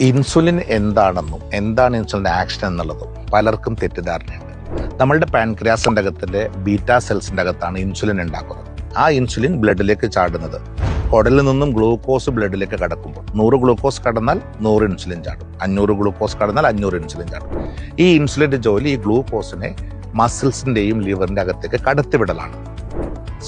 Insulin എന്താണെന്നും എന്താണ് ഇൻസുലിന്റെ action എന്നുള്ളതും പലർക്കും തെറ്റിദ്ധാരണയുണ്ട്. നമ്മളുടെ പാൻക്രിയാസിന്റെ അകത്തിന്റെ ബീറ്റാ സെൽസിന്റെ അകത്താണ് ഇൻസുലിൻ ഉണ്ടാക്കുന്നത്. ആ ഇൻസുലിൻ ബ്ലഡിലേക്ക് ചാടുന്നത്. കുടലിൽ നിന്നും ഗ്ലൂക്കോസ് ബ്ലഡിലേക്ക് കടക്കുമ്പോൾ നൂറ് ഗ്ലൂക്കോസ് കടന്നാൽ നൂറ് ഇൻസുലിൻ ചാടും. അഞ്ഞൂറ് ഗ്ലൂക്കോസ് കടന്നാൽ അഞ്ഞൂറ് ഇൻസുലിൻ ചാടും. ഈ ഇൻസുലിന്റെ ജോലി ഈ ഗ്ലൂക്കോസിനെ മസിൽസിന്റെയും ലിവറിന്റെ അകത്തേക്ക് കടത്തിവിടലാണ്.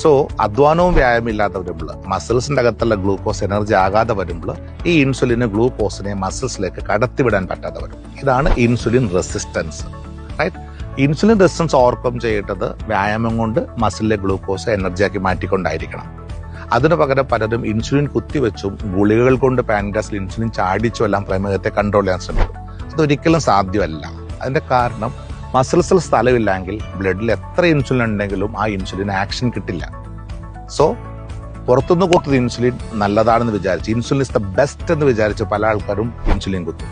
സോ അധ്വാനവും വ്യായാമം ഇല്ലാതെ വരുമ്പോൾ മസിൽസിന്റെ അകത്തുള്ള ഗ്ലൂക്കോസ് എനർജി ആകാതെ വരുമ്പോൾ ഈ ഇൻസുലിന് ഗ്ലൂക്കോസിനെ മസിൽസിലേക്ക് കടത്തിവിടാൻ പറ്റാതെ വരും. ഇതാണ് insulin resistance right insulin resistance overcome ചെയ്യേണ്ടത് വ്യായാമം കൊണ്ട് മസിലിലെ ഗ്ലൂക്കോസ് എനർജിയാക്കി മാറ്റിക്കൊണ്ടായിരിക്കണം. അതിനു പകരം പലരും ഇൻസുലിൻ കുത്തിവെച്ചും ഗുളികകൾ കൊണ്ട് പാൻഗ്രാസിൽ ഇൻസുലിൻ ചാടിച്ചും എല്ലാം പ്രമേഹത്തെ കൺട്രോൾ ചെയ്യാൻ ശ്രമിക്കും. അതൊരിക്കലും സാധ്യമല്ല. അതിന്റെ കാരണം മസിൽസിൽ സ്ഥലമില്ലെങ്കിൽ ബ്ലഡിൽ എത്ര ഇൻസുലിൻ ഉണ്ടെങ്കിലും ആ ഇൻസുലിൻ ആക്ഷൻ കിട്ടില്ല. സോ പുറത്തുനിന്ന് കൊടുത്തത് ഇൻസുലിൻ നല്ലതാണെന്ന് വിചാരിച്ച് ഇൻസുലിൻ ഇസ് ദ ബെസ്റ്റ് എന്ന് വിചാരിച്ച് പല ആൾക്കാരും ഇൻസുലിൻ കുത്തും.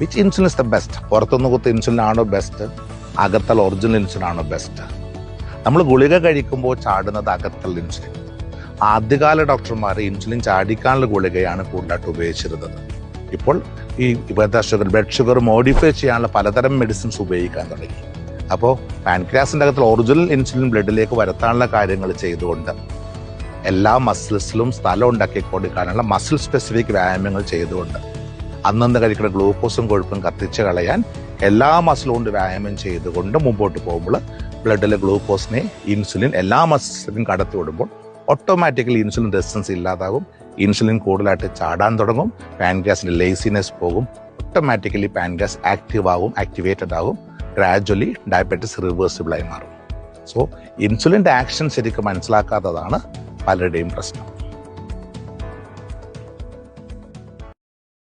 Which insulin is the best പുറത്തുനിന്ന് കുത്ത ഇൻസുലിൻ ആണോ ബെസ്റ്റ് അകത്തുള്ള ഒറിജിനൽ ഇൻസുലിൻ ആണോ ബെസ്റ്റ് നമ്മൾ ഗുളിക കഴിക്കുമ്പോൾ ചാടുന്നത് അകത്തുള്ള ഇൻസുലിൻ. ആദ്യകാല ഡോക്ടർമാർ ഇൻസുലിൻ ചാടിക്കാനുള്ള ഗുളികയാണ് കൂടുതലായിട്ട് ഉപയോഗിച്ചിരുന്നത്. ഇപ്പോൾ ഈ ഇപ്പോഴത്തെ ഷുഗർ ബ്ലഡ് ഷുഗർ മോഡിഫൈ ചെയ്യാനുള്ള പലതരം മെഡിസിൻസ് ഉപയോഗിക്കാൻ തുടങ്ങി. അപ്പോൾ പാൻക്രിയാസിന്റെ അകത്തുള്ള ഒറിജിനൽ ഇൻസുലിൻ ബ്ലഡിലേക്ക് വരുത്താനുള്ള കാര്യങ്ങൾ ചെയ്തുകൊണ്ട് എല്ലാ മസിൽസിലും സ്ഥലം ഉണ്ടാക്കി കൊടുക്കാനുള്ള മസിൽ സ്പെസിഫിക് വ്യായാമങ്ങൾ ചെയ്തുകൊണ്ട് അന്നന്ന് കഴിക്കുന്ന ഗ്ലൂക്കോസും കൊഴുപ്പും കത്തിച്ച് കളയാൻ എല്ലാ മസിലും കൊണ്ട് വ്യായാമം ചെയ്തുകൊണ്ട് മുമ്പോട്ട് പോകുമ്പോൾ ബ്ലഡിലെ ഗ്ലൂക്കോസിനെ ഇൻസുലിൻ എല്ലാ മസിൽസിലും കടത്തി വിടുമ്പോൾ ഓട്ടോമാറ്റിക്കലി ഇൻസുലിൻ റെസിസ്റ്റൻസ് ഇല്ലാതാകും. ഇൻസുലിൻ കൂടുതലായിട്ട് ചാടാൻ തുടങ്ങും പാൻഗ്യാസിന്റെ ലേസിനെസ് പോകും ഓട്ടോമാറ്റിക്കലി പാൻഗ്യാസ് ആക്റ്റീവ് ആകും ആക്ടിവേറ്റഡ് ആകും ഗ്രാജ്വലി ഡയബറ്റിസ് റിവേഴ്സിബിളായി മാറും. സോ ഇൻസുലിന്റെ ആക്ഷൻ ശരിക്കും മനസ്സിലാക്കാത്തതാണ് പലരുടെയും പ്രശ്നം.